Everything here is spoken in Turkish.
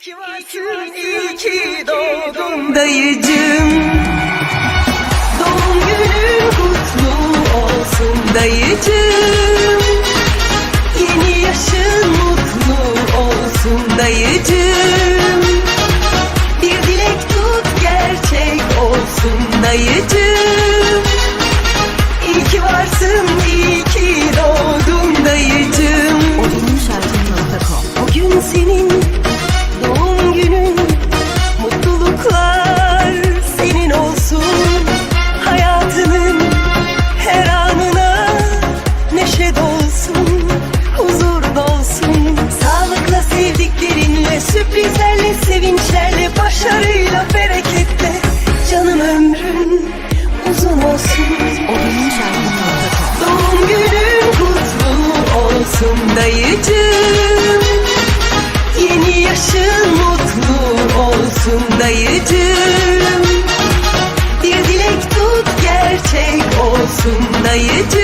ki varsın, iyi ki doğdun dayıcım. Doğum günün kutlu olsun dayıcım. Yeni yaşın mutlu olsun dayıcım. Bir dilek tut gerçek olsun dayıcım. Olsun dayıcım Yeni yaşın mutlu olsun dayıcım. Bir dilek tut gerçek olsun dayıcım